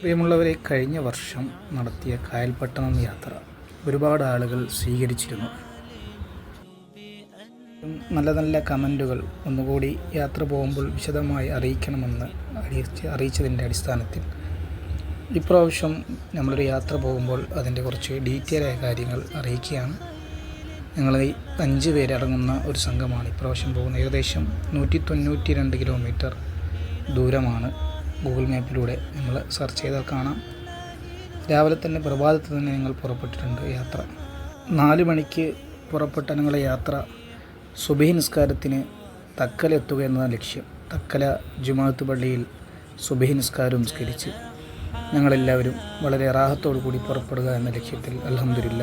പ്രിയമുള്ളവരെ കഴിഞ്ഞ വർഷം നടത്തിയ കായൽപട്ടണം യാത്ര ഒരുപാട് ആളുകൾ സ്വീകരിച്ചിരുന്നു. നല്ല നല്ല കമന്റുകൾ ഒന്നുകൂടി യാത്ര പോകുമ്പോൾ വിശദമായി അറിയിക്കണമെന്ന് അറിയിച്ച് അറിയിച്ചതിന്റെ അടിസ്ഥാനത്തിൽ ഇപ്രാവശ്യം നമ്മളൊരു യാത്ര പോകുമ്പോൾ അതിന്റെ കുറച്ച് ഡീറ്റെയിൽ ആയ കാര്യങ്ങൾ അറിയിക്കുകയാണ്. ഞങ്ങൾ അഞ്ച് പേരടങ്ങുന്ന ഒരു സംഘമാണ് ഇപ്രാവശ്യം പോകുന്നത്. ഏകദേശം നൂറ്റി തൊണ്ണൂറ്റി രണ്ട് കിലോമീറ്റർ ദൂരമാണ്. ഗൂഗിൾ മാപ്പിലൂടെ നിങ്ങൾ സെർച്ച് ചെയ്താൽ കാണാം. രാവിലെ തന്നെ പ്രഭാതത്തിൽ തന്നെ നിങ്ങൾ പുറപ്പെട്ടിട്ടുണ്ട് യാത്ര. നാല് മണിക്ക് പുറപ്പെട്ട നിങ്ങളുടെ യാത്ര സുബഹി നിസ്കാരത്തിന് തക്കല എത്തുക എന്നതാണ് ലക്ഷ്യം. തക്കല ജുമാഅത്ത് പള്ളിയിൽ സുബഹി നിസ്കാരം നിസ്കരിച്ച് ഞങ്ങളെല്ലാവരും വളരെ റാഹത്തോടു കൂടി പുറപ്പെടുക എന്ന ലക്ഷ്യത്തിൽ അലഹമില്ല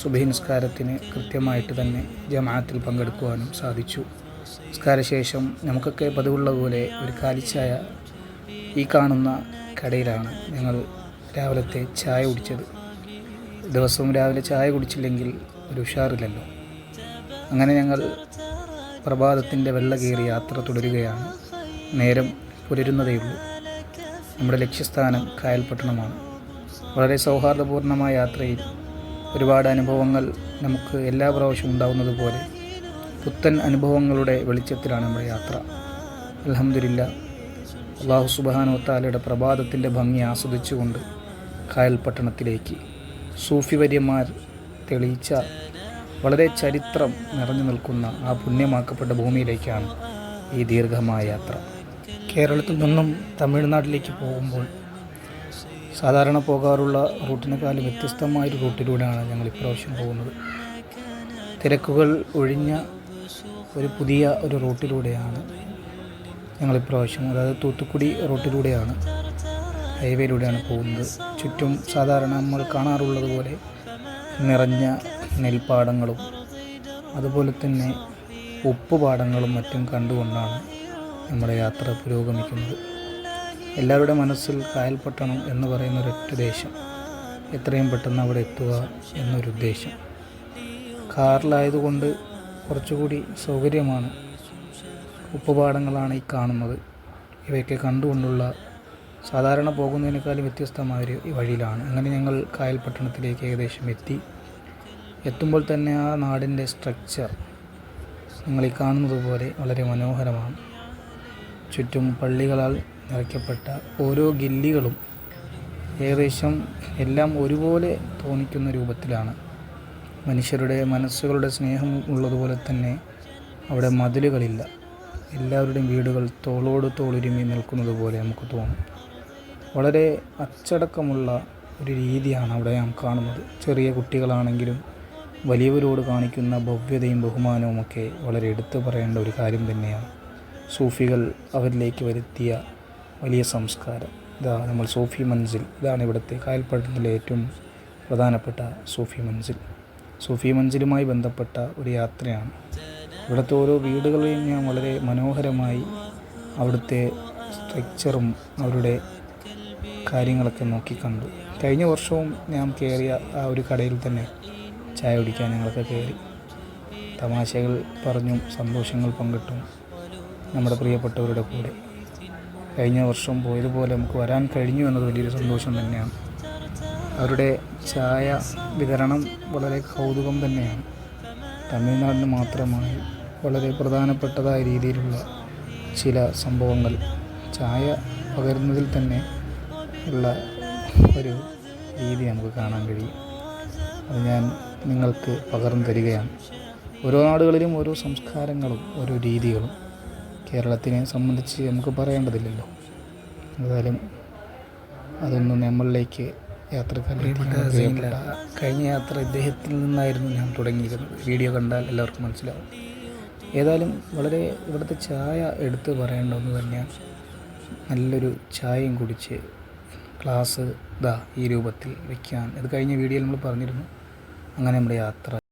സുബഹി നിസ്കാരത്തിന് കൃത്യമായിട്ട് തന്നെ ജമാഅത്തിൽ പങ്കെടുക്കുവാനും സാധിച്ചു. നിസ്കാരശേഷം നമുക്കൊക്കെ പതിവുള്ള പോലെ ഒരു കാലിച്ചായ ഈ കാണുന്ന കടയിലാണ് ഞങ്ങൾ രാവിലത്തെ ചായ കുടിച്ചത്. ദിവസവും രാവിലെ ചായ കുടിച്ചില്ലെങ്കിൽ ഒരു ഉഷാറില്ലല്ലോ. അങ്ങനെ ഞങ്ങൾ പ്രഭാതത്തിന്റെ വെള്ള കയറി യാത്ര തുടരുകയാണ്. നേരം പുലരുന്നതേയുള്ളൂ നമ്മുടെ ലക്ഷ്യസ്ഥാനം കായൽപട്ടണമാണ്. വളരെ സൗഹാർദ്ദപൂർണമായ യാത്രയിൽ ഒരുപാട് അനുഭവങ്ങൾ നമുക്ക് എല്ലാ പ്രാവശ്യവും ഉണ്ടാകുന്നത് പോലെ പുത്തൻ അനുഭവങ്ങളുടെ വെളിച്ചത്തിലാണ് നമ്മുടെ യാത്ര. അലഹമില്ല അള്ളാഹു സുബാനോത്താലയുടെ പ്രഭാതത്തിന്റെ ഭംഗി ആസ്വദിച്ചുകൊണ്ട് കായൽപട്ടണത്തിലേക്ക്. സൂഫി വര്യന്മാർ തെളിയിച്ച വളരെ ചരിത്രം നിറഞ്ഞു നിൽക്കുന്ന ആ പുണ്യമാക്കപ്പെട്ട ഭൂമിയിലേക്കാണ് ഈ ദീർഘമായ യാത്ര. കേരളത്തിൽ നിന്നും തമിഴ്നാട്ടിലേക്ക് പോകുമ്പോൾ സാധാരണ പോകാറുള്ള റൂട്ടിനേക്കാളും വ്യത്യസ്തമായൊരു റൂട്ടിലൂടെയാണ് ഞങ്ങൾ ഇപ്രാവശ്യം പോകുന്നത്. തിരക്കുകൾ ഒഴിഞ്ഞ ഒരു പുതിയ ഒരു റൂട്ടിലൂടെയാണ് ഞങ്ങൾ ഇപ്രാവശ്യം അതായത് തൂത്തുക്കുടി റോട്ടിലൂടെയാണ് ഹൈവേയിലൂടെയാണ് പോകുന്നത്. ചുറ്റും സാധാരണ നമ്മൾ കാണാറുള്ളത് പോലെ നിറഞ്ഞ നെൽപ്പാടങ്ങളും അതുപോലെ തന്നെ ഉപ്പുപാടങ്ങളും മറ്റും കണ്ടുകൊണ്ടാണ് നമ്മുടെ യാത്ര പുരോഗമിക്കുന്നത്. എല്ലാവരുടെ മനസ്സിൽ കായൽപട്ടണം എന്ന് പറയുന്ന ഒരൊറ്റ ദേശം എത്രയും പെട്ടെന്ന് അവിടെ എത്തുക എന്നൊരു ഉദ്ദേശം. കാറിലായതുകൊണ്ട് കുറച്ചുകൂടി സൗകര്യമാണ് ഉപ്പുപാടങ്ങളാണ് ഈ കാണുന്നത്. ഇവയൊക്കെ കണ്ടുകൊണ്ടുള്ള സാധാരണ പോകുന്നതിനേക്കാളും വ്യത്യസ്തമായൊരു വഴിയിലാണ്. അങ്ങനെ ഞങ്ങൾ കായൽ പട്ടണത്തിലേക്ക് ഏകദേശം എത്തി. എത്തുമ്പോൾ തന്നെ ആ നാടിന്റെ സ്ട്രക്ചർ നിങ്ങൾ ഈ കാണുന്നത് പോലെ വളരെ മനോഹരമാണ്. ചുറ്റും പള്ളികളാൽ നിറയ്ക്കപ്പെട്ട ഓരോ ഗില്ലികളും ഏകദേശം എല്ലാം ഒരുപോലെ തോന്നിക്കുന്ന രൂപത്തിലാണ്. മനുഷ്യരുടെ മനസ്സുകളുടെ സ്നേഹം ഉള്ളതുപോലെ തന്നെ അവിടെ മതിലുകളില്ല. എല്ലാവരുടെയും വീടുകൾ തോളോട് തോളുരുമി നിൽക്കുന്നത് പോലെ നമുക്ക് തോന്നും. വളരെ അച്ചടക്കമുള്ള ഒരു രീതിയാണ് അവിടെ നാം കാണുന്നത്. ചെറിയ കുട്ടികളാണെങ്കിലും വലിയവരോട് കാണിക്കുന്ന ഭവ്യതയും ബഹുമാനവും ഒക്കെ വളരെ എടുത്തു പറയേണ്ട ഒരു കാര്യം തന്നെയാണ്. സൂഫികൾ അവരിലേക്ക് വരുത്തിയ വലിയ സംസ്കാരം. ഇതാ നമ്മൾ സൂഫി മൻസിൽ ഇതാണ് ഇവിടുത്തെ കായൽപ്പട്ടണത്തിലെ ഏറ്റവും പ്രധാനപ്പെട്ട സൂഫി മൻസിൽ. സൂഫി മഞ്ചിലുമായി ബന്ധപ്പെട്ട ഒരു യാത്രയാണ്. ഇവിടുത്തെ ഓരോ വീടുകളെയും ഞാൻ വളരെ മനോഹരമായി അവിടുത്തെ സ്ട്രക്ചറും അവരുടെ കാര്യങ്ങളൊക്കെ നോക്കിക്കണ്ടു കഴിഞ്ഞ വർഷവും ഞാൻ കയറിയ ആ ഒരു കടയിൽ തന്നെ ചായ കുടിക്കാൻ ഞങ്ങളൊക്കെ കയറി തമാശകൾ പറഞ്ഞും സന്തോഷങ്ങൾ പങ്കിട്ടും നമ്മുടെ പ്രിയപ്പെട്ടവരുടെ കൂടെ. കഴിഞ്ഞ വർഷം പോയതുപോലെ നമുക്ക് വരാൻ കഴിഞ്ഞു എന്നത് വലിയൊരു സന്തോഷം തന്നെയാണ്. അവരുടെ ചായ വിതരണം വളരെ കൗതുകം തന്നെയാണ്. തമിഴ്നാടിന് മാത്രമായി വളരെ പ്രധാനപ്പെട്ടതായ രീതിയിലുള്ള ചില സംഭവങ്ങൾ. ചായ പകരുന്നതിൽ തന്നെ ഉള്ള ഒരു രീതി നമുക്ക് കാണാൻ കഴിയും. അത് ഞാൻ നിങ്ങൾക്ക് പകർന്നു തരികയാണ്. ഓരോ നാടുകളിലും ഓരോ സംസ്കാരങ്ങളും ഓരോ രീതികളും കേരളത്തിനെ സംബന്ധിച്ച് നമുക്ക് പറയേണ്ടതില്ലല്ലോ. എന്തായാലും അതൊന്ന് നമ്മളിലേക്ക് യാത്രക്കാരിൽപ്പെട്ട കഴിഞ്ഞ യാത്ര ഇദ്ദേഹത്തിൽ നിന്നായിരുന്നു ഞാൻ തുടങ്ങിയിരുന്നത്. വീഡിയോ കണ്ടാൽ എല്ലാവർക്കും മനസ്സിലാവും. ഏതായാലും വളരെ ഇവിടുത്തെ ചായ എടുത്ത് പറയേണ്ട ഒന്ന് തന്നെയാണ്. നല്ലൊരു ചായയും കുടിച്ച് ക്ലാസ് ദാ ഈ രൂപത്തിൽ വയ്ക്കാൻ ഇത് കഴിഞ്ഞ വീഡിയോയിൽ നമ്മൾ പറഞ്ഞിരുന്നു. അങ്ങനെ നമ്മുടെ യാത്ര